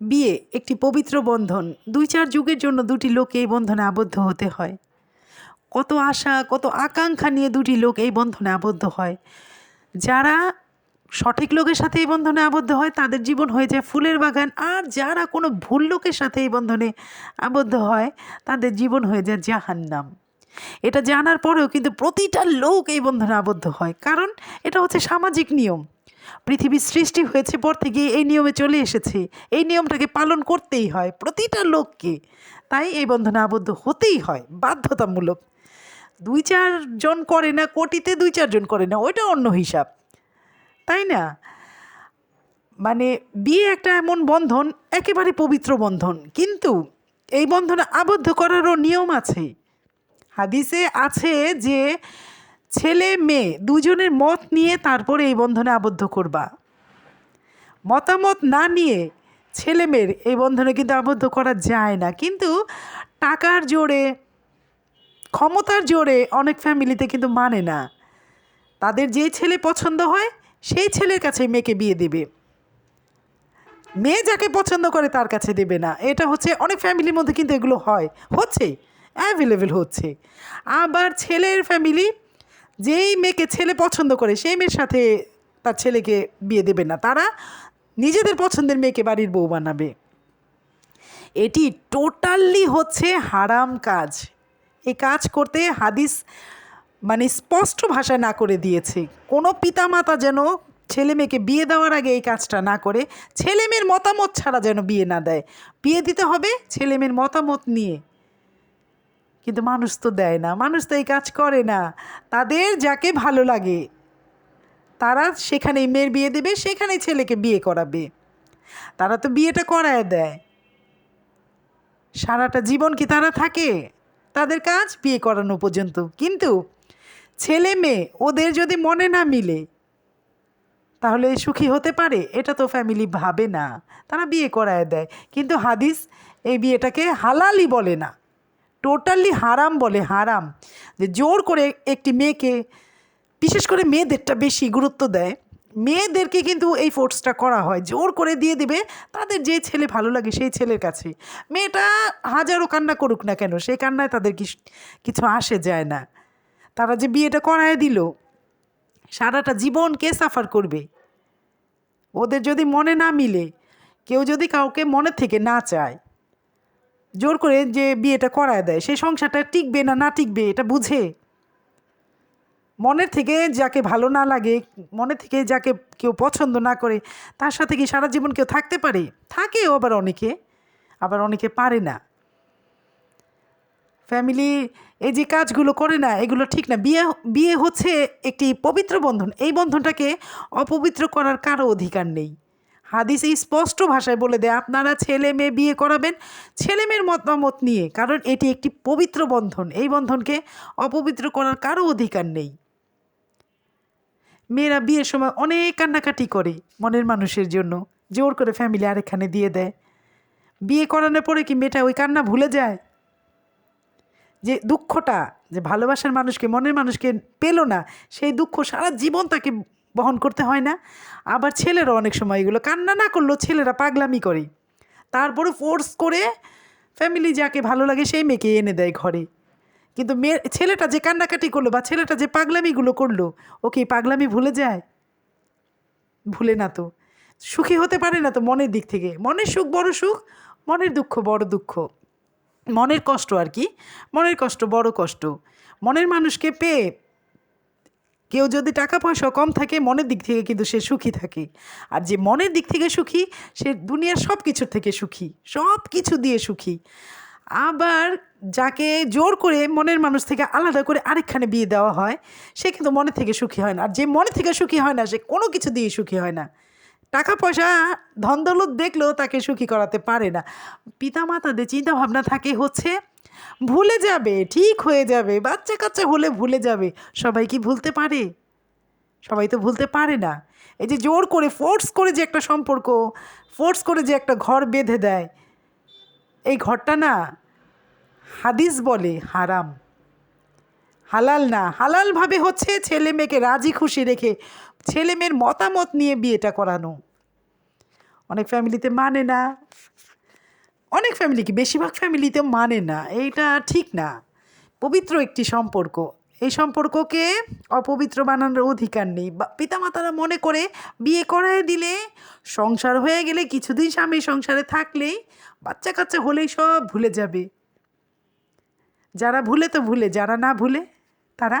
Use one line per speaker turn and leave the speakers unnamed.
বিয়ে, একটি পবিত্র বন্ধন, দুই চার যুগের জন্য দুটি লোক এই বন্ধনে আবদ্ধ হতে হয়। কত আশা, কত আকাঙ্ক্ষা নিয়ে দুটি লোক এই বন্ধনে আবদ্ধ হয়। যারা সঠিক লোকের সাথে এই বন্ধনে আবদ্ধ হয়, তাদের জীবন হয়ে যায় ফুলের বাগান। আর যারা কোনো ভুল লোকের সাথে এই বন্ধনে আবদ্ধ হয়, তাদের জীবন হয়ে যায় জাহান্নাম। এটা জানার পরেও কিন্তু প্রতিটা লোক এই বন্ধনে আবদ্ধ হয়। কারণ এটা হচ্ছে সামাজিক নিয়ম। পৃথিবীর সৃষ্টি হয়েছে পর থেকে এই নিয়মে চলে এসেছে। এই নিয়মটাকে পালন করতেই হয় প্রতিটা লোককে। তাই এই বন্ধনে আবদ্ধ হতেই হয়, বাধ্যতামূলক। দুই চারজন করে না, কোটিতে দুই চারজন করে না, ওইটা অন্য হিসাব। তাই না? মানে বিয়ে একটা এমন বন্ধন, একেবারে পবিত্র বন্ধন। কিন্তু এই বন্ধনে আবদ্ধ করারও নিয়ম আছে। হাদিসে আছে যে ছেলে, মেয়ে, দুজনের মত নিয়ে তারপরে এই বন্ধনে আবদ্ধ করবা। মতামত না নিয়ে ছেলে, মেয়ের এই বন্ধনে কিন্তু আবদ্ধ করা যায় না। কিন্তু টাকার জোরে, ক্ষমতার জোরে অনেক ফ্যামিলিতে কিন্তু মানে না। তাদের যে ছেলে পছন্দ হয়, সেই ছেলের কাছে মেয়েকে বিয়ে দেবে। মেয়ে যাকে পছন্দ করে তার কাছে দেবে না। এটা হচ্ছে, অনেক ফ্যামিলির মধ্যে কিন্তু এগুলো হয়। হচ্ছে অ্যাভেলেবেল হচ্ছে। আবার ছেলের ফ্যামিলি যেই মেয়েকে ছেলে পছন্দ করে, সেই মেয়ের সাথে তার ছেলেকে বিয়ে দেবে না। তারা নিজেদের পছন্দের মেয়েকে বাড়ির বউ বানাবে। এটি টোটালি হচ্ছে হারাম কাজ। এই কাজ করতে হাদিস মানে স্পষ্ট ভাষায় না করে দিয়েছে। কোনো পিতামাতা যেন ছেলে মেয়েকে বিয়ে দেওয়ার আগে এই কাজটা না করে, ছেলে মেয়ের মতামত ছাড়া যেন বিয়ে না দেয়। বিয়ে দিতে হবে ছেলে মেয়ের মতামত নিয়ে। কিন্তু মানুষ তো দেয় না, মানুষ তো এই কাজ করে না। তাদের যাকে ভালো লাগে, তারা সেখানেই মেয়ের বিয়ে দেবে, সেখানেই ছেলেকে বিয়ে করাবে। তারা তো বিয়েটা করায় দেয়। সারাটা জীবন কি তারা থাকে? তাদের কাজ বিয়ে করানো পর্যন্ত। কিন্তু ছেলে মেয়ে, ওদের যদি মনে না মিলে, তাহলে সুখী হতে পারে, এটা তো ফ্যামিলি ভাবে না। তারা বিয়ে করায় দেয়। কিন্তু হাদিস এই বিয়েটাকে হালালই বলে না। টোটালি হারাম বলে, হারাম। যে জোর করে একটি মেয়েকে, বিশেষ করে মেয়েদেরটা বেশি গুরুত্ব দেয়, মেয়েদেরকে কিন্তু এই ফোর্সটা করা হয়। জোর করে দিয়ে দিবে, তাদের যে ছেলে ভালো লাগে সেই ছেলের কাছে। মেয়েটা হাজারো কান্না করুক না কেন, সেই কান্নায় তাদের কিছু আসে যায় না। তারা যে বিয়েটা করায় দিল, সারাটা জীবন কে সাফার করবে? ওদের যদি মনে না মিলে, কেউ যদি কাউকে মনে থেকে না চায় জোর করে যে বিয়েটা করায় দেয়, সেই সংসারটা টিকবে না না টিকবে, এটা বুঝে? মনের থেকে যাকে ভালো না লাগে মনে থেকে যাকে কেউ পছন্দ না করে, তার সাথে কি সারা জীবন কেউ থাকতে পারে? থাকেও আবার অনেকে আবার অনেকে পারে না। ফ্যামিলি এই যে কাজগুলো করে না, এগুলো ঠিক না। বিয়ে বিয়ে হচ্ছে একটি পবিত্র বন্ধন। এই বন্ধনটাকে অপবিত্র করার কারও অধিকার নেই। হাদিস স্পষ্ট ভাষায় বলে দেয়, আপনারা ছেলে মেয়ে বিয়ে করাবেন, ছেলে মেয়ের মতামত নিয়ে, কারণ এটি একটি পবিত্র বন্ধন। এই বন্ধনকে অপবিত্র করার কারও অধিকার নেই। মেয়েরা বিয়ের সময় অনেক কান্নাকাটি করে মনের মানুষের জন্য, জোর করে ফ্যামিলি আরেকখানে দিয়ে দেয়। বিয়ে করানোর পরে কি মেয়েটা ওই কান্না ভুলে যায়? যে দুঃখটা, যে ভালোবাসার মানুষকে, মনের মানুষকে পেল না, সেই দুঃখ সারা জীবন তাকে বহন করতে হয় না। আবার ছেলেরা অনেক সময় এগুলো কান্না না করলেও ছেলেরা পাগলামি করে। তারপরে ফোর্স করে ফ্যামিলি যাকে ভালো লাগে সেই মেয়েকে এনে দেয় ঘরে। কিন্তু মেয়ে ছেলেটা যে কান্নাকাটি করল বা ছেলেটা যে পাগলামিগুলো করল, ও কি পাগলামি ভুলে যায়? ভুলে না তো। সুখী হতে পারে না তো মনের দিক থেকে। মনের সুখ বড় সুখ, মনের দুঃখ বড় দুঃখ। মনের কষ্ট আর কি। মনের কষ্ট বড় কষ্ট। মনের মানুষকে পেয়ে কেউ যদি টাকা পয়সা কম থাকে, মনের দিক থেকে কিন্তু সে সুখী থাকে। আর যে মনের দিক থেকে সুখী, সে দুনিয়ার সব কিছুর থেকে সুখী সব কিছু দিয়ে সুখী। আবার যাকে জোর করে মনের মানুষ থেকে আলাদা করে আরেকখানে বিয়ে দেওয়া হয়, সে কিন্তু মনে থেকে সুখী হয় না। আর যে মনে থেকে সুখী হয় না, সে কোনো কিছু দিয়ে সুখী হয় না। টাকা পয়সা ধন দেখলেও তাকে সুখী করাতে পারে না। পিতামাতাদের চিন্তা ভাবনা থাকে হচ্ছে ভুলে যাবে, ঠিক হয়ে যাবে বাচ্চা কাচ্চা হলে ভুলে যাবে। সবাই কি ভুলতে পারে? সবাই তো ভুলতে পারে না। এই যে জোর করে ফোর্স করে যে একটা সম্পর্ক ফোর্স করে যে একটা ঘর বেঁধে দেয়, এই ঘরটা না হাদিস বলে হারাম। হালাল না। হালালভাবে হচ্ছে ছেলে মেয়েকে রাজি খুশি রেখে ছেলে মেয়ের মতামত নিয়ে বিয়েটা করানো। অনেক ফ্যামিলিতে মানে না। অনেক ফ্যামিলি কি বেশিরভাগ ফ্যামিলিতে মানে না, এইটা ঠিক না। পবিত্র একটি সম্পর্ক, এই সম্পর্ককে অপবিত্র বানানোর অধিকার নেই। পিতামাতারা মনে করে বিয়ে করায় দিলে, সংসার হয়ে গেলে কিছুদিন স্বামী সংসারে থাকলেই বাচ্চা কাচ্চা হলেই সব ভুলে যাবে। যারা ভুলে তো ভুলে, যারা না ভুলে, তারা